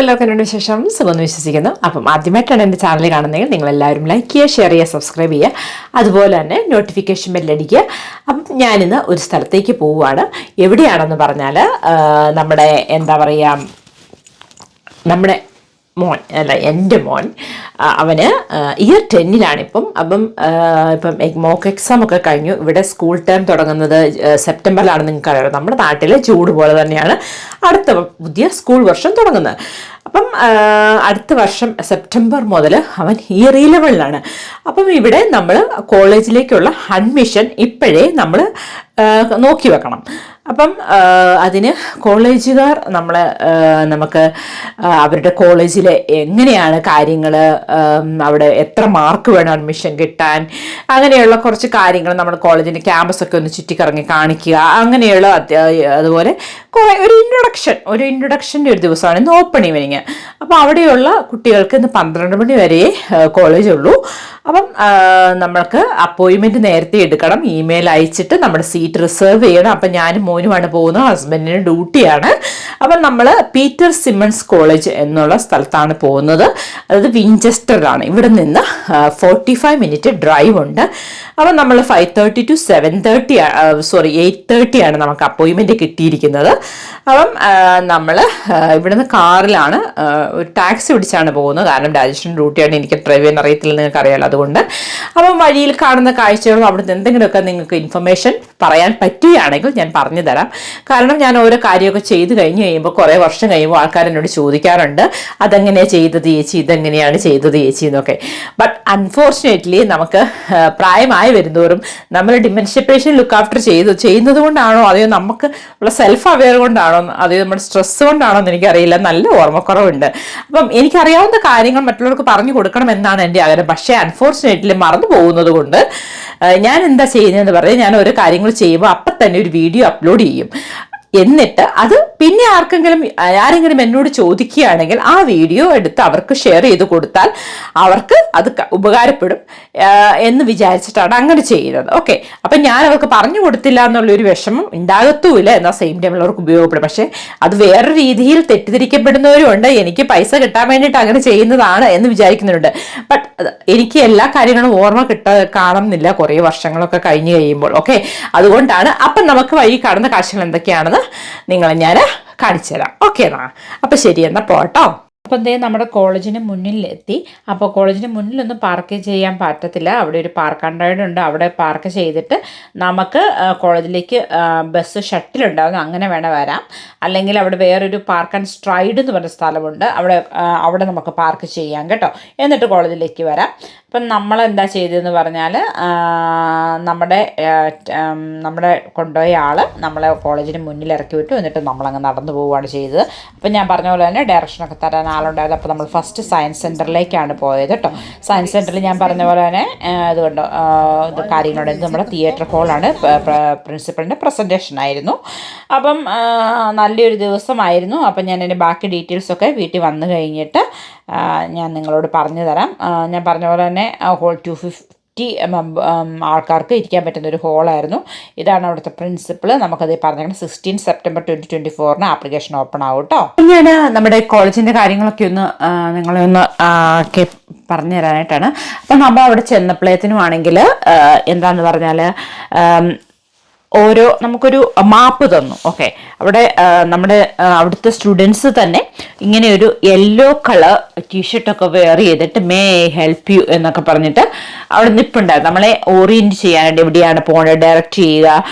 എല്ലാവർക്കും എന്നോട് വിശേഷം വിശ്വസിക്കുന്നു. അപ്പം ആദ്യമായിട്ടാണ് എന്റെ ചാനൽ കാണുന്നതെങ്കിൽ നിങ്ങൾ എല്ലാവരും ലൈക്ക് ചെയ്യുക ഷെയർ ചെയ്യുക സബ്സ്ക്രൈബ് ചെയ്യുക. അതുപോലെ തന്നെ നോട്ടിഫിക്കേഷൻ ബെല്ലടിക്കുക അപ്പം ഞാനിന്ന് ഒരു സ്ഥലത്തേക്ക് പോവുകയാണ്. എവിടെയാണെന്ന് പറഞ്ഞാൽ നമ്മുടെ എന്താ പറയുക നമ്മുടെ മോൻ അല്ല എന്റെ മോൻ അവന് ഇയർ ടെന്നിലാണ് ഇപ്പം അപ്പം ഇപ്പം മോക്ക് എക്സാം ഒക്കെ കഴിഞ്ഞു. ഇവിടെ സ്കൂൾ ടേം തുടങ്ങുന്നത് സെപ്റ്റംബറിലാണ് നിങ്ങൾക്ക് അറിയാം നമ്മുടെ നാട്ടിലെ ചൂട് പോലെ തന്നെയാണ് അടുത്ത പുതിയ സ്കൂൾ വർഷം തുടങ്ങുന്നത്. അപ്പം അടുത്ത വർഷം സെപ്റ്റംബർ മുതൽ അവൻ ഇയർ ഇലവനിലാണ് അപ്പം ഇവിടെ നമ്മൾ കോളേജിലേക്കുള്ള അഡ്മിഷൻ ഇപ്പോഴേ നമ്മൾ നോക്കി വെക്കണം. അപ്പം അതിന് കോളേജുകാർ നമ്മളെ നമുക്ക് അവരുടെ കോളേജിൽ എങ്ങനെയാണ് കാര്യങ്ങൾ അവിടെ എത്ര മാർക്ക് വേണം അഡ്മിഷൻ കിട്ടാൻ അങ്ങനെയുള്ള കുറച്ച് കാര്യങ്ങൾ നമ്മുടെ കോളേജിന്റെ ക്യാമ്പസൊക്കെ ഒന്ന് ചുറ്റിക്കറങ്ങി കാണിക്കുക അങ്ങനെയുള്ള അതുപോലെ കുറേ ഒരു ഇൻട്രൊഡക്ഷൻ ഒരു ഇൻട്രൊഡക്ഷന്റെ ഒരു ദിവസമാണ് ഇന്ന് ഓപ്പൺ ഈവനിങ് അപ്പോൾ അവിടെയുള്ള കുട്ടികൾക്ക് ഇന്ന് പന്ത്രണ്ട് മണി വരെ കോളേജ് ഉള്ളൂ അപ്പം നമ്മൾക്ക് അപ്പോയിൻമെന്റ് നേരത്തെ എടുക്കണം. ഇമെയിൽ അയച്ചിട്ട് നമ്മുടെ സീറ്റ് റിസർവ് ചെയ്യണം. അപ്പം ഞാനും മോനുമാണ് പോകുന്നത്. ഹസ്ബൻഡിന് ഡ്യൂട്ടിയാണ് അപ്പം നമ്മൾ പീറ്റർ സിമൺസ് കോളേജ് എന്നുള്ള സ്ഥലത്താണ് പോകുന്നത്. അതായത് വിഞ്ചസ്റ്ററാണ് ഇവിടെ നിന്ന് ഫോർട്ടി ഫൈവ് മിനിറ്റ് ഡ്രൈവ് ഉണ്ട്. അപ്പം നമ്മൾ five thirty to seven thirty sorry eight thirty ആണ് നമുക്ക് അപ്പോയിൻമെന്റ് കിട്ടിയിരിക്കുന്നത്. അപ്പം നമ്മൾ ഇവിടുന്ന് കാറിലാണ് ഒരു ടാക്സി പിടിച്ചാണ് പോകുന്നത്. കാരണം രാജേഷിന്റെ ഡ്യൂട്ടിയാണ് എനിക്ക് ഡ്രൈവ് ചെയ്യാൻ അറിയത്തില്ല നിങ്ങൾക്ക് അറിയാലോ അതുകൊണ്ട്. അപ്പം വഴിയിൽ കാണുന്ന കാഴ്ചകളും അവിടുന്ന് എന്തെങ്കിലുമൊക്കെ നിങ്ങൾക്ക് ഇൻഫർമേഷൻ പറയാൻ പറ്റുകയാണെങ്കിൽ ഞാൻ പറഞ്ഞു തരാം. കാരണം ഞാൻ ഓരോ കാര്യമൊക്കെ ചെയ്തു കഴിഞ്ഞ് കഴിയുമ്പോൾ കുറേ വർഷം കഴിയുമ്പോൾ ആൾക്കാർ എന്നോട് ചോദിക്കാറുണ്ട് അതെങ്ങനെയാണ് ചെയ്തത് ചേച്ചി? ഇതെങ്ങനെയാണ് ചെയ്തത് ചേച്ചി? എന്നൊക്കെ. ബട്ട് അൺഫോർച്ചുനേറ്റ്ലി നമുക്ക് ആ, പ്രായമായി വരുന്നതോറും നമ്മൾ ഡിമെൻഷ്യ ലുക്ക് ആഫ്റ്റർ ചെയ്ത് ചെയ്യുന്നത് കൊണ്ടാണോ? അതെയോ നമുക്ക് ഉള്ള സെൽഫ് അവെയർ കൊണ്ടാണോ? അതെയോ നമ്മുടെ സ്ട്രെസ് കൊണ്ടാണോ എന്ന് എനിക്കറിയില്ല. നല്ല ഓർമ്മക്കുറവുണ്ട്. അപ്പം എനിക്കറിയാവുന്ന കാര്യങ്ങൾ മറ്റുള്ളവർക്ക് പറഞ്ഞു കൊടുക്കണം എന്നാണ് എന്റെ ആഗ്രഹം. പക്ഷേ അൺഫോർച്ചുനേറ്റ്ലി മറന്നു പോകുന്നത് കൊണ്ട് ഞാൻ എന്താ ചെയ്യുന്നതെന്ന് പറഞ്ഞാൽ ഞാൻ ഓരോ കാര്യങ്ങൾ ചെയ്യുമ്പോൾ അപ്പം തന്നെ ഒരു വീഡിയോ അപ്ലോഡ് ചെയ്യും. എന്നിട്ട് അത് പിന്നെ ആർക്കെങ്കിലും ആരെങ്കിലും എന്നോട് ചോദിക്കുകയാണെങ്കിൽ ആ വീഡിയോ എടുത്ത് അവർക്ക് ഷെയർ ചെയ്ത് കൊടുത്താൽ അവർക്ക് അത് ഉപകാരപ്പെടും എന്ന് വിചാരിച്ചിട്ടാണ് അങ്ങനെ ചെയ്യുന്നത്. ഓക്കെ അപ്പം ഞാൻ അവർക്ക് പറഞ്ഞു കൊടുത്തില്ല എന്നുള്ളൊരു വിഷമം ഉണ്ടാകത്തുമില്ല എന്നാൽ സെയിം ടൈമിൽ അവർക്ക് ഉപയോഗപ്പെടും. പക്ഷേ അത് വേറെ രീതിയിൽ തെറ്റിദ്ധരിക്കപ്പെടുന്നവരും ഉണ്ട് എനിക്ക് പൈസ കിട്ടാൻ വേണ്ടിയിട്ട് അങ്ങനെ ചെയ്യുന്നതാണ് എന്ന് വിചാരിക്കുന്നുണ്ട് ബട്ട് എനിക്ക് എല്ലാ കാര്യങ്ങളും ഓർമ്മ കിട്ട കാണുന്നില്ല കുറേ വർഷങ്ങളൊക്കെ കഴിഞ്ഞ് കഴിയുമ്പോൾ. ഓക്കെ അതുകൊണ്ടാണ് അപ്പം നമുക്ക് വഴി കാണുന്ന കാഴ്ചകൾ എന്തൊക്കെയാണെന്ന് നിങ്ങളെ ഞാൻ കാണിച്ചു തരാം ഓക്കെ എന്നാ അപ്പം ശരി എന്നാൽ പോട്ടോ അപ്പം ദേ നമ്മുടെ കോളേജിന് മുന്നിലെത്തി. അപ്പോൾ കോളേജിന് മുന്നിലൊന്നും പാർക്ക് ചെയ്യാൻ പറ്റത്തില്ല. അവിടെ ഒരു പാർക്ക് റൈഡ് ഉണ്ട്. അവിടെ പാർക്ക് ചെയ്തിട്ട് നമുക്ക് കോളേജിലേക്ക് ബസ് ഷട്ടിലുണ്ടാകും അങ്ങനെ വേണം വരാം. അല്ലെങ്കിൽ അവിടെ വേറൊരു പാർക്ക് ആൻഡ് സ്ട്രൈഡ് എന്ന് പറഞ്ഞ സ്ഥലമുണ്ട്. അവിടെ അവിടെ നമുക്ക് പാർക്ക് ചെയ്യാം കേട്ടോ. എന്നിട്ട് കോളേജിലേക്ക് വരാം. അപ്പം നമ്മൾ എന്താ ചെയ്തതെന്ന് പറഞ്ഞാൽ നമ്മുടെ നമ്മുടെ കൊണ്ടുപോയ ആൾ നമ്മളെ കോളേജിന് മുന്നിൽ ഇറക്കി വിട്ടു. എന്നിട്ട് നമ്മളങ്ങ് നടന്നു പോവുകയാണ് ചെയ്തത്. അപ്പം ഞാൻ പറഞ്ഞ പോലെ തന്നെ ഡയറക്ഷനൊക്കെ തരാൻ ആളുണ്ടായിരുന്നു. അപ്പോൾ നമ്മൾ ഫസ്റ്റ് സയൻസ് സെന്ററിലേക്കാണ് പോയത് കേട്ടോ. സയൻസ് സെന്ററിൽ ഞാൻ പറഞ്ഞ പോലെ തന്നെ ഇതുകൊണ്ട് ഇത് കാര്യങ്ങളുണ്ട് ഇത് നമ്മുടെ തിയേറ്റർ ഹോളാണ് പ്രിൻസിപ്പളിന്റെ പ്രസന്റേഷൻ ആയിരുന്നു. അപ്പം നല്ലൊരു ദിവസമായിരുന്നു. അപ്പം ഞാൻ എന്റെ ബാക്കി ഡീറ്റെയിൽസൊക്കെ വീട്ടിൽ വന്നു കഴിഞ്ഞിട്ട് ഞാൻ നിങ്ങളോട് പറഞ്ഞു തരാം. ഞാൻ പറഞ്ഞ പോലെ തന്നെ ഹോൾ ടു ഫിഫ്റ്റി ആൾക്കാർക്ക് ഇരിക്കാൻ പറ്റുന്ന ഒരു ഹോളായിരുന്നു ഇതാണ് അവിടുത്തെ പ്രിൻസിപ്പിൾ നമുക്കത് പറഞ്ഞേക്കണം സിക്സ്റ്റീൻ സെപ്റ്റംബർ ട്വന്റി ട്വന്റി ഫോറിന് ആപ്ലിക്കേഷൻ ഓപ്പൺ ആവും കേട്ടോ ഞാൻ നമ്മുടെ കോളേജിന്റെ കാര്യങ്ങളൊക്കെ ഒന്ന് നിങ്ങളൊന്ന് ആ, പറഞ്ഞു തരാനായിട്ടാണ് അപ്പം നമ്മൾ അവിടെ ചെന്നപ്പോഴത്തേനും ആണെങ്കിൽ എന്താണെന്ന് പറഞ്ഞാൽ ഓരോ നമുക്കൊരു മാപ്പ് തന്നു. ഓക്കെ അവിടെ നമ്മുടെ അവിടുത്തെ സ്റ്റുഡൻസ് തന്നെ ഇങ്ങനെ ഒരു യെല്ലോ കളർ ടീഷർട്ടൊക്കെ വെയർ ചെയ്തിട്ട് മേ ഹെൽപ്പ് യു എന്നൊക്കെ പറഞ്ഞിട്ട് അവിടെ നിൽപ്പുണ്ടായിരുന്നു നമ്മളെ ഓറിയന്റ് ചെയ്യാനായിട്ട് എവിടെയാണ് പോകേണ്ടത് ഡയറക്റ്റ് ചെയ്യുക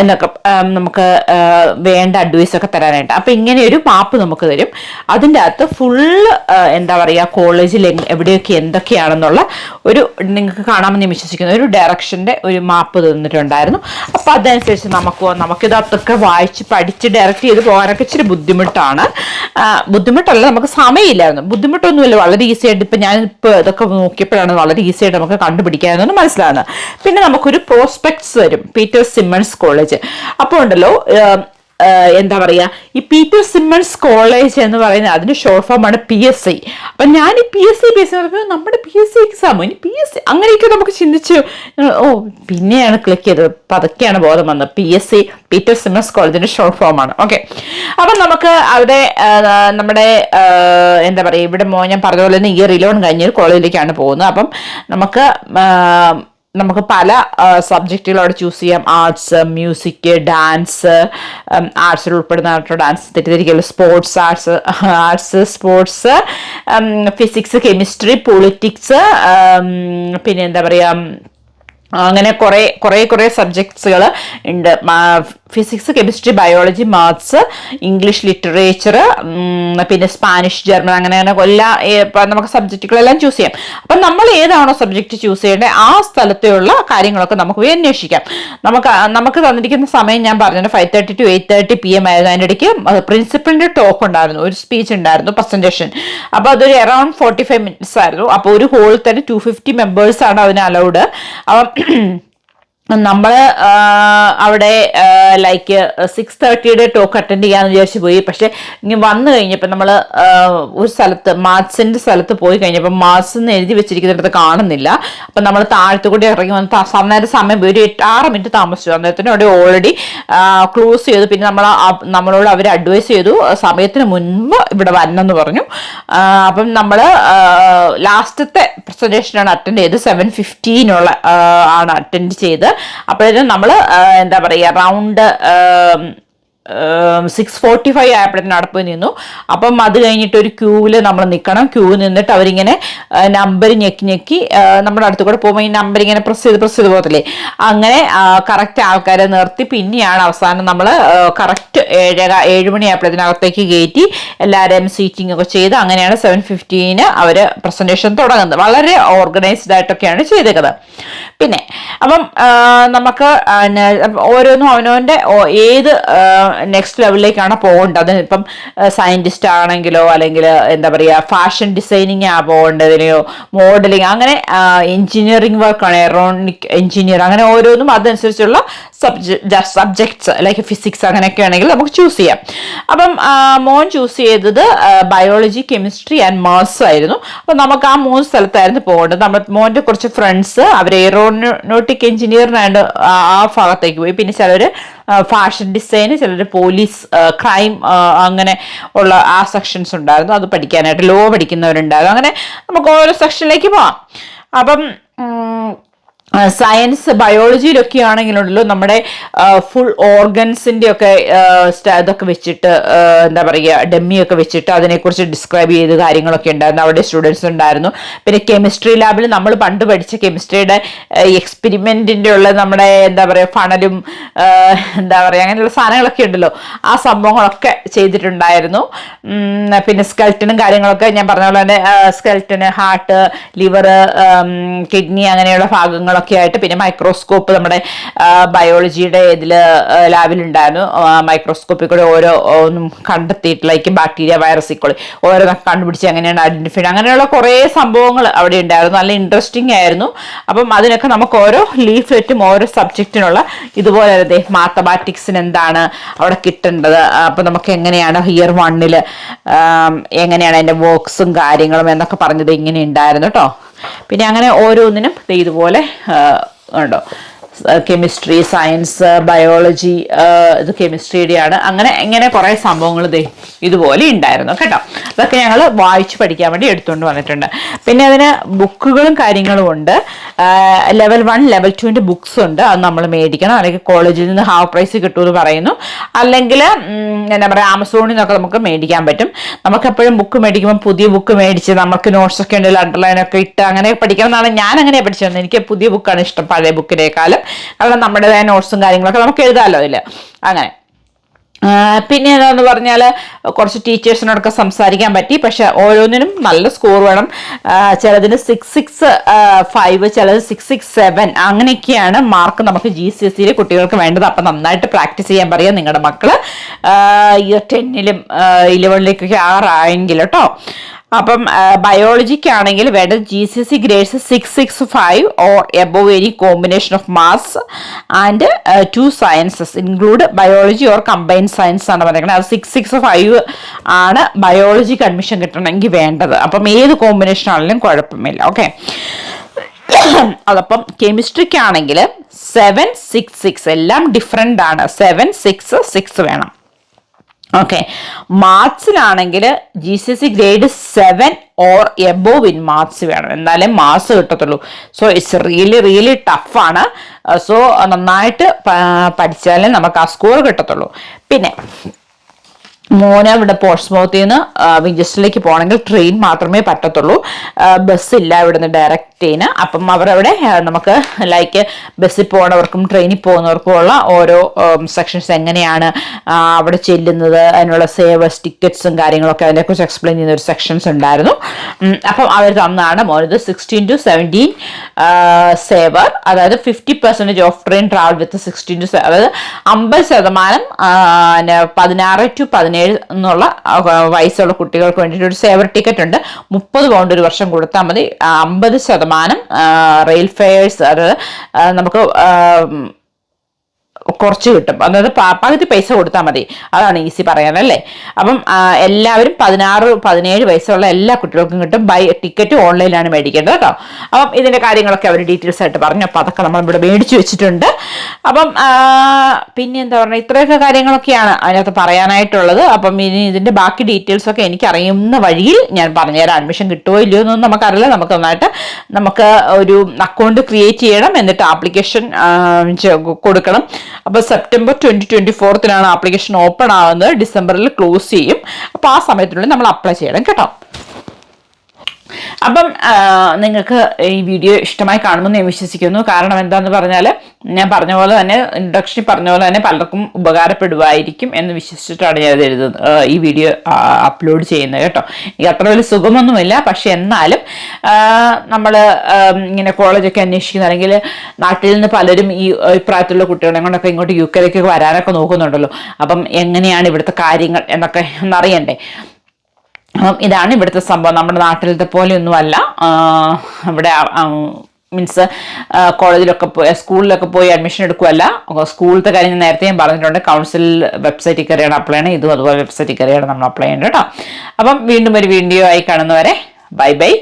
എന്നൊക്കെ നമുക്ക് വേണ്ട അഡ്വൈസ് ഒക്കെ തരാനായിട്ട്. അപ്പം ഇങ്ങനെ ഒരു മാപ്പ് നമുക്ക് തരും. അതിന്റെ അകത്ത് ഫുള്ള് എന്താ പറയുക കോളേജിൽ എവിടെയൊക്കെ എന്തൊക്കെയാണെന്നുള്ള ഒരു നിങ്ങൾക്ക് കാണാമെന്ന് വിശ്വസിക്കുന്ന. ഒരു ഡയറക്ഷന്റെ ഒരു മാപ്പ് തന്നിട്ടുണ്ടായിരുന്നു. അപ്പോൾ അതനുസരിച്ച് നമുക്ക് നമുക്കിത് അതൊക്കെ വായിച്ച് പഠിച്ച് ഡയറക്റ്റ് ചെയ്ത് പോകാനൊക്കെ ഇച്ചിരി ബുദ്ധിമുട്ടാണ്. ബുദ്ധിമുട്ടല്ല നമുക്ക് സമയമില്ലായിരുന്നു. ബുദ്ധിമുട്ടൊന്നുമില്ല. വളരെ ഈസി ആയിട്ട് ഇപ്പം ഞാൻ ഇപ്പോൾ ഇതൊക്കെ നോക്കിയപ്പോഴാണ് വളരെ ഈസി ആയിട്ട് നമുക്ക് കണ്ടുപിടിക്കാമെന്നൊന്ന് മനസ്സിലാകുന്നത് പിന്നെ നമുക്കൊരു പ്രോസ്പെക്ട്സ് വരും. പീറ്റർ സിമ്മൺസ് കോളേജ് അപ്പോൾ ഉണ്ടല്ലോ എന്താ പറയുക ഈ പീറ്റർ സിമ്മൺസ് കോളേജ് എന്ന് പറയുന്നത് അതിന്റെ ഷോർട്ട് ഫോമാണ് പി എസ് സി അപ്പം ഞാൻ ഈ പി എസ് സി ബേസ് പറയുമ്പോൾ നമ്മുടെ പി എസ് സി എക്സാം ഇനി പി എസ് സി അങ്ങനെയൊക്കെ നമുക്ക് ചിന്തിച്ചു ഓ പിന്നെയാണ് ക്ലിക്ക് ചെയ്തത്. പതുക്കെയാണ് ബോധം വന്നത്. P S C Peter Simmons കോളേജിന്റെ ഷോർട്ട് ഫോമാണ് ഓക്കെ അപ്പം നമുക്ക് അവിടെ നമ്മുടെ എന്താ പറയുക ഇവിടെ മോ ഞാൻ പറഞ്ഞ പോലെ തന്നെ ഇയർ ഇലവൻ കഴിഞ്ഞ കോളേജിലേക്കാണ് പോകുന്നത്. അപ്പം നമുക്ക് നമുക്ക് പല സബ്ജക്റ്റുകൾ അവിടെ ചൂസ് ചെയ്യാം. ആർട്സ് മ്യൂസിക് ഡാൻസ് ആർട്സിൽ ഉൾപ്പെടുന്ന dance തെറ്റിദ്ധരിക്കല്ലോ sports arts arts sports physics chemistry politics പിന്നെ എന്താ പറയുക അങ്ങനെ കുറേ കുറേ കുറേ സബ്ജക്ട്സുകൾ ഉണ്ട്. Physics chemistry biology maths English literature പിന്നെ സ്പാനിഷ് ജർമ്മൻ അങ്ങനെ അങ്ങനെ എല്ലാ നമുക്ക് സബ്ജക്റ്റുകളെല്ലാം ചൂസ് ചെയ്യാം. അപ്പം നമ്മൾ ഏതാണോ സബ്ജക്റ്റ് ചൂസ് ചെയ്യേണ്ടത് ആ സ്ഥലത്തെയുള്ള കാര്യങ്ങളൊക്കെ നമുക്ക് പോയി അന്വേഷിക്കാം. നമുക്ക് നമുക്ക് തന്നിരിക്കുന്ന സമയം ഞാൻ പറഞ്ഞത് five thirty to eight thirty P M ആയിരുന്നു. അതിന്റെ ഇടയ്ക്ക് പ്രിൻസിപ്പലിന്റെ ടോക്ക് ഉണ്ടായിരുന്നു ഒരു സ്പീച്ച് ഉണ്ടായിരുന്നു പ്രസന്റേഷൻ അപ്പോൾ അതൊരു അറൌണ്ട് ഫോർട്ടി ഫൈവ് മിനിറ്റ്സ് ആയിരുന്നു. അപ്പോൾ ഒരു ഹോളിൽ തന്നെ ടു ഫിഫ്റ്റി മെമ്പേഴ്സാണ് അതിന് അലൗഡ് അപ്പം നമ്മൾ അവിടെ ലൈക്ക് സിക്സ് തേർട്ടിയുടെ ടോക്ക് അറ്റൻഡ് ചെയ്യാന്ന് വിചാരിച്ചു പോയി. പക്ഷെ ഇങ്ങനെ വന്നു കഴിഞ്ഞപ്പോൾ നമ്മൾ ഒരു സ്ഥലത്ത് മാത്സിന്റെ സ്ഥലത്ത് പോയി കഴിഞ്ഞപ്പോൾ മാത്സ് എന്ന് എഴുതി വെച്ചിരിക്കുന്നിടത്ത് കാണുന്നില്ല. അപ്പം നമ്മൾ താഴത്തു കൂടി ഇറങ്ങി വന്ന് സമയം പോയി. ഒരു എട്ട് ആറ് മിനിറ്റ് താമസിച്ചു. അന്നേരത്തിന് അവിടെ ഓൾറെഡി ക്ലോസ് ചെയ്തു. പിന്നെ നമ്മൾ നമ്മളോട് അവർ അഡ്വൈസ് ചെയ്തു. സമയത്തിന് മുൻപ് ഇവിടെ വരണമെന്ന് പറഞ്ഞു. അപ്പം നമ്മൾ ലാസ്റ്റത്തെ പ്രസന്റേഷനാണ് അറ്റൻഡ് ചെയ്ത് സെവൻ ഫിഫ്റ്റീനുള്ള ആണ് അറ്റൻഡ് ചെയ്ത് അപ്പോഴേക്കും നമ്മൾ എന്താ പറയുക റൗണ്ട് സിക്സ് ഫോർട്ടി ഫൈവ് ആയപ്പോഴത്തേന് അടപ്പ് നിന്നു. അപ്പം അത് കഴിഞ്ഞിട്ട് ഒരു ക്യൂവിൽ നമ്മൾ നിൽക്കണം ക്യൂ നിന്നിട്ട് അവരിങ്ങനെ നമ്പർ ഞെക്കി ഞെക്കി നമ്മുടെ അടുത്ത് കൂടെ പോകുമ്പോൾ ഈ നമ്പർ ഇങ്ങനെ പ്രസ് ചെയ്ത് പ്രസ് ചെയ്ത് പോകത്തില്ലേ? അങ്ങനെ കറക്റ്റ് ആൾക്കാരെ നിർത്തി. പിന്നെയാണ് അവസാനം നമ്മൾ കറക്റ്റ് ഏഴര ഏഴ് മണിയായപ്പോഴത്തേനകത്തേക്ക് കയറ്റി എല്ലാവരെയും സീറ്റിംഗ് ഒക്കെ ചെയ്ത് അങ്ങനെയാണ് സെവൻ ഫിഫ്റ്റീന് അവർ പ്രസന്റേഷൻ തുടങ്ങുന്നത്. വളരെ ഓർഗനൈസ്ഡ് ആയിട്ടൊക്കെയാണ് ചെയ്തേക്കുന്നത്. പിന്നെ അപ്പം നമുക്ക് ഓരോന്നും അവനവന്റെ ഏത് നെക്സ്റ്റ് ലെവലിലേക്കാണ് പോകേണ്ടത്. ഇപ്പം സയന്റിസ്റ്റ് ആണെങ്കിലോ അല്ലെങ്കിൽ എന്താ പറയുക ഫാഷൻ ഡിസൈനിങ് ആ പോകേണ്ടതിനെയോ മോഡലിംഗ് അങ്ങനെ എഞ്ചിനീയറിംഗ് വർക്കാണ് എറോണിക് എഞ്ചിനീയർ അങ്ങനെ ഓരോന്നും അതനുസരിച്ചുള്ള സബ്ജക്ട് സബ്ജക്ട്സ് ലൈക്ക് ഫിസിക്സ് അങ്ങനെയൊക്കെ ആണെങ്കിൽ നമുക്ക് ചൂസ് ചെയ്യാം. അപ്പം മോൻ ചൂസ് ചെയ്തത് ബയോളജി കെമിസ്ട്രി ആൻഡ് മാത്സ് ആയിരുന്നു. അപ്പം നമുക്ക് ആ മൂന്ന് സ്ഥലത്തായിരുന്നു പോകേണ്ടത്. നമ്മൾ മോന്റെ കുറച്ച് ഫ്രണ്ട്സ് അവർ എയറോനോട്ടിക് എഞ്ചിനീയറിനായിട്ട് ആ ഭാഗത്തേക്ക് പോയി. പിന്നെ ചിലർ ഫാഷൻ ഡിസൈന് ചിലർ പോലീസ് ക്രൈം അങ്ങനെ ഉള്ള ആ സെക്ഷൻസ് ഉണ്ടായിരുന്നു. അത് പഠിക്കാനായിട്ട് ലോ പഠിക്കുന്നവരുണ്ടായിരുന്നു. അങ്ങനെ നമുക്ക് ഓരോ സെക്ഷനിലേക്ക് പോവാം. അപ്പം സയൻസ് ബയോളജിയിലൊക്കെ ആണെങ്കിലുണ്ടല്ലോ നമ്മുടെ ഫുൾ ഓർഗൻസിന്റെ ഒക്കെ ഇതൊക്കെ വെച്ചിട്ട് എന്താ പറയുക ഡെമ്മിയൊക്കെ വെച്ചിട്ട് അതിനെക്കുറിച്ച് ഡിസ്ക്രൈബ് ചെയ്ത് കാര്യങ്ങളൊക്കെ ഉണ്ടായിരുന്നു. അവിടെ സ്റ്റുഡൻസ് ഉണ്ടായിരുന്നു. പിന്നെ കെമിസ്ട്രി ലാബിൽ നമ്മൾ പണ്ട് പഠിച്ച കെമിസ്ട്രിയുടെ എക്സ്പെരിമെന്റിന്റെ ഉള്ള നമ്മുടെ എന്താ പറയുക ഫണലും എന്താ പറയുക അങ്ങനെയുള്ള സാധനങ്ങളൊക്കെ ഉണ്ടല്ലോ. ആ സംഭവങ്ങളൊക്കെ ചെയ്തിട്ടുണ്ടായിരുന്നു. പിന്നെ സ്കെൽറ്റനും കാര്യങ്ങളൊക്കെ ഞാൻ പറഞ്ഞ പോലെ തന്നെ സ്കെൽറ്റന് ഹാർട്ട് ലിവർ കിഡ്നി അങ്ങനെയുള്ള ഭാഗങ്ങളൊക്കെ ഒക്കെ ആയിട്ട് പിന്നെ മൈക്രോസ്കോപ്പ് നമ്മുടെ ബയോളജിയുടെ ഇതിൽ ലാബിലുണ്ടായിരുന്നു മൈക്രോസ്കോപ്പിൽ കൂടെ ഓരോ ഒന്നും കണ്ടെത്തിയിട്ടില്ല ബാക്ടീരിയ വൈറസ് ഇക്കോളി ഓരോന്നൊക്കെ കണ്ടുപിടിച്ച് എങ്ങനെയാണ് ഐഡന്റിഫൈ അങ്ങനെയുള്ള കുറേ സംഭവങ്ങൾ അവിടെ ഉണ്ടായിരുന്നു. നല്ല ഇൻട്രസ്റ്റിംഗ് ആയിരുന്നു. അപ്പം അതിനൊക്കെ നമുക്ക് ഓരോ ലീഫ്ലെറ്റും ഓരോ സബ്ജക്റ്റിനുള്ള ഇതുപോലെ അതെ മാത്തമാറ്റിക്സിന് എന്താണ് അവിടെ കിട്ടേണ്ടത്? അപ്പം നമുക്ക് എങ്ങനെയാണ് ഇയർ വണ്ണിൽ എങ്ങനെയാണ് അതിന്റെ വർക്ക്സും കാര്യങ്ങളും എന്നൊക്കെ പറഞ്ഞത് ഇങ്ങനെ ഉണ്ടായിരുന്നു കേട്ടോ പിന്നെ അങ്ങനെ ഓരോന്നിനും ഇതുപോലെ ഉണ്ടോ? കെമിസ്ട്രി സയൻസ് ബയോളജി ഇത് കെമിസ്ട്രിയുടെയാണ് അങ്ങനെ ഇങ്ങനെ കുറേ സംഭവങ്ങൾ ഇതുപോലെ ഉണ്ടായിരുന്നു കേട്ടോ. അതൊക്കെ ഞങ്ങൾ വായിച്ച് പഠിക്കാൻ വേണ്ടി എടുത്തുകൊണ്ട് വന്നിട്ടുണ്ട്. പിന്നെ അതിന് ബുക്കുകളും കാര്യങ്ങളും ഉണ്ട്. ലെവൽ വൺ ലെവൽ ടുവിന്റെ ബുക്സ് ഉണ്ട്. അത് നമ്മൾ മേടിക്കണം. അല്ലെങ്കിൽ കോളേജിൽ നിന്ന് ഹാഫ് പ്രൈസ് കിട്ടുമെന്ന് പറയുന്നു. അല്ലെങ്കിൽ എന്താ പറയുക ആമസോണിൽ നിന്നൊക്കെ നമുക്ക് മേടിക്കാൻ പറ്റും. നമുക്ക് എപ്പോഴും ബുക്ക് മേടിക്കുമ്പോൾ പുതിയ ബുക്ക് മേടിച്ച് നമുക്ക് നോട്ട്സ് ഒക്കെ ഉണ്ടെങ്കിൽ അണ്ടർലൈനൊക്കെ ഇട്ട് അങ്ങനെ പഠിക്കണം എന്നാണ് ഞാൻ അങ്ങനെ പഠിച്ചത്. എനിക്ക് പുതിയ ബുക്കാണ് ഇഷ്ടം. പഴയ ബുക്കിനേക്കാളും കാരണം നമ്മുടേതായ നോട്ട്സും കാര്യങ്ങളൊക്കെ നമുക്ക് എഴുതാമല്ലോ അതിൽ അങ്ങനെ. പിന്നെ എന്താണെന്ന് പറഞ്ഞാൽ കുറച്ച് ടീച്ചേഴ്സിനോടൊക്കെ സംസാരിക്കാൻ പറ്റി. പക്ഷെ ഓരോന്നിനും നല്ല സ്കോർ വേണം. ചിലതിന് സിക്സ് സിക്സ് ഫൈവ് ചിലത് സിക്സ് സിക്സ് സെവൻ അങ്ങനെയൊക്കെയാണ് മാർക്ക് നമുക്ക് ജി സി എസ് സിയിലെ കുട്ടികൾക്ക് വേണ്ടത്. അപ്പം നന്നായിട്ട് പ്രാക്ടീസ് ചെയ്യാൻ പറയാം നിങ്ങളുടെ മക്കൾ ഇയർ ടെന്നിലും ഇലവനിലേക്കൊക്കെ ആറായെങ്കിൽ കേട്ടോ അപ്പം ബയോളജിക്കാണെങ്കിൽ വേണ്ടത് G C C grades six six five or above any combination of maths and two sciences include biology or combine science ആണ് പറയുന്നത് അത് സിക്സ് സിക്സ് ഫൈവ് ആണ് ബയോളജിക്ക് അഡ്മിഷൻ കിട്ടണമെങ്കിൽ വേണ്ടത്. അപ്പം ഏത് കോമ്പിനേഷൻ ആണെങ്കിലും കുഴപ്പമില്ല. ഓക്കെ അതപ്പം കെമിസ്ട്രിക്ക് ആണെങ്കിൽ സെവൻ സിക്സ് സിക്സ് എല്ലാം ഡിഫറെന്റ് ആണ്. സെവൻ സിക്സ് സിക്സ് വേണം. Okay മാത്സിലാണെങ്കിൽ G C C grade seven or above in maths വേണം. എന്നാലേ മാത്സ് കിട്ടത്തുള്ളൂ. സോ ഇറ്റ്സ് റിയലി റിയലി ടഫാണ് സോ നന്നായിട്ട് പഠിച്ചാലേ നമുക്ക് ആ സ്കോർ കിട്ടത്തുള്ളൂ. പിന്നെ മോന് ഇവിടെ പോർട്സ്മൗത്തിൽ നിന്ന് വിഞ്ചസ്റ്ററിലേക്ക് പോകണമെങ്കിൽ ട്രെയിൻ മാത്രമേ പറ്റത്തുള്ളൂ. ബസ് ബസ്സില്ല ഇവിടുന്ന് ഡയറക്റ്റിന് അപ്പം അവരവിടെ നമുക്ക് ലൈക്ക് ബസ്സിൽ പോകുന്നവർക്കും ട്രെയിനിൽ പോകുന്നവർക്കും ഉള്ള ഓരോ സെക്ഷൻസ് എങ്ങനെയാണ് അവിടെ ചെല്ലുന്നത് അതിനുള്ള സേവേഴ്സ് ടിക്കറ്റ്സും കാര്യങ്ങളൊക്കെ അതിനെക്കുറിച്ച് എക്സ്പ്ലെയിൻ ചെയ്യുന്ന ഒരു സെക്ഷൻസ് ഉണ്ടായിരുന്നു. അപ്പം അവർ തന്നാണ് മോനത് സിക്സ്റ്റീൻ ടു സെവന്റീൻ സേവർ അതായത് fifty percentage of train travel with sixteen to അതായത് അമ്പത് ശതമാനം പതിനാറ് ടു പതിനേഴ് എന്നുള്ള ആ, വയസ്സുള്ള കുട്ടികൾക്ക് വേണ്ടിയിട്ട് ഒരു സേവർ ടിക്കറ്റ് ഉണ്ട്. മുപ്പത് പൗണ്ട് ഒരു വർഷം കൊടുത്താൽ മതി. അമ്പത് ശതമാനം റെയിൽ ഫെയേഴ്സ് അതായത് നമുക്ക് കുറച്ച് കിട്ടും. അതായത് പകുതി പൈസ കൊടുത്താൽ മതി. അതാണ് ഈസി പറയാനല്ലേ? അപ്പം എല്ലാവരും പതിനാറ് പതിനേഴ് വയസ്സുള്ള എല്ലാ കുട്ടികൾക്കും കിട്ടും. ബൈ ടിക്കറ്റ് ഓൺലൈനിലാണ് മേടിക്കേണ്ടത് കേട്ടോ. അപ്പം ഇതിന്റെ കാര്യങ്ങളൊക്കെ അവർ ഡീറ്റെയിൽസ് ആയിട്ട് പറഞ്ഞു. അപ്പം അതൊക്കെ നമ്മൾ ഇവിടെ മേടിച്ചു വെച്ചിട്ടുണ്ട്. അപ്പം പിന്നെ എന്താ പറയുക ഇത്രയൊക്കെ കാര്യങ്ങളൊക്കെയാണ് അതിനകത്ത് പറയാനായിട്ടുള്ളത്. അപ്പം ഇനി ഇതിന്റെ ബാക്കി ഡീറ്റെയിൽസ് ഒക്കെ എനിക്ക് അറിയുന്ന വഴിയിൽ ഞാൻ പറഞ്ഞുതരാം. അഡ്മിഷൻ കിട്ടുമോ ഇല്ലയോ എന്നൊന്നും നമുക്കറിയില്ല. നമുക്ക് നന്നായിട്ട് നമുക്ക് ഒരു അക്കൗണ്ട് ക്രിയേറ്റ് ചെയ്യണം. എന്നിട്ട് ആപ്ലിക്കേഷൻ കൊടുക്കണം. അപ്പോൾ സെപ്റ്റംബർ ട്വന്റി ട്വന്റി ഫോർത്തിനാണ് ആപ്ലിക്കേഷൻ ഓപ്പൺ ആവുന്നത്. ഡിസംബറിൽ ക്ലോസ് ചെയ്യും. അപ്പോൾ ആ സമയത്തിനുള്ളിൽ നമ്മൾ അപ്ലൈ ചെയ്യണം കേട്ടോ. അപ്പം നിങ്ങൾക്ക് ഈ വീഡിയോ ഇഷ്ടമായി കാണുമെന്ന് ഞാൻ വിശ്വസിക്കുന്നു. കാരണം എന്താന്ന് പറഞ്ഞാൽ ഞാൻ പറഞ്ഞ പോലെ തന്നെ ഇൻട്രഡക്ഷനിൽ പറഞ്ഞ പോലെ തന്നെ പലർക്കും ഉപകാരപ്പെടുമായിരിക്കും എന്ന് വിശ്വസിച്ചിട്ടാണ് ഞാൻ എഴുതുന്നത് ഈ വീഡിയോ അപ്ലോഡ് ചെയ്യുന്നത് കേട്ടോ. എനിക്ക് അത്ര വലിയ സുഖമൊന്നുമില്ല. പക്ഷെ എന്നാലും നമ്മൾ ഇങ്ങനെ കോളേജൊക്കെ അന്വേഷിക്കുന്ന അല്ലെങ്കിൽ നാട്ടിൽ നിന്ന് പലരും ഈ ഇപ്രായത്തിലുള്ള കുട്ടികളെ കൊണ്ടൊക്കെ ഇങ്ങോട്ട് യു കെയിലേക്ക് വരാനൊക്കെ നോക്കുന്നുണ്ടല്ലോ. അപ്പം എങ്ങനെയാണ് ഇവിടുത്തെ കാര്യങ്ങൾ എന്നൊക്കെ ഒന്നറിയണ്ടേ? അപ്പം ഇതാണ് ഇവിടുത്തെ സംഭവം. നമ്മുടെ നാട്ടിലത്തെ പോലെയൊന്നുമല്ല. അല്ല ഇവിടെ മീൻസ് കോളേജിലൊക്കെ പോയി സ്കൂളിലൊക്കെ പോയി അഡ്മിഷൻ എടുക്കുമല്ല സ്കൂളിലത്തെ കാര്യം നേരത്തെ ഞാൻ പറഞ്ഞിട്ടുണ്ട്. കൗൺസിൽ വെബ്സൈറ്റിൽ കയറിയാണ് അപ്ലൈ ചെയ്യണം ഇതും അതുപോലെ വെബ്സൈറ്റിൽ കയറിയാണ് നമ്മൾ അപ്ലൈ ചെയ്യേണ്ടത് കേട്ടോ. അപ്പം വീണ്ടും ഒരു വീഡിയോ ആയി കാണുന്നവരെ ബൈ ബൈ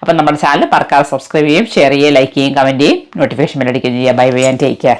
അപ്പം നമ്മുടെ ചാനൽ പറക്കാതെ സബ്സ്ക്രൈബ് ചെയ്യും ഷെയർ ചെയ്യുകയും ലൈക്ക് ചെയ്യുകയും കമന്റ് ചെയ്യും നോട്ടിഫിക്കേഷൻ ബെല്ലടിക്കുകയും ചെയ്യുക. Bye bye and take care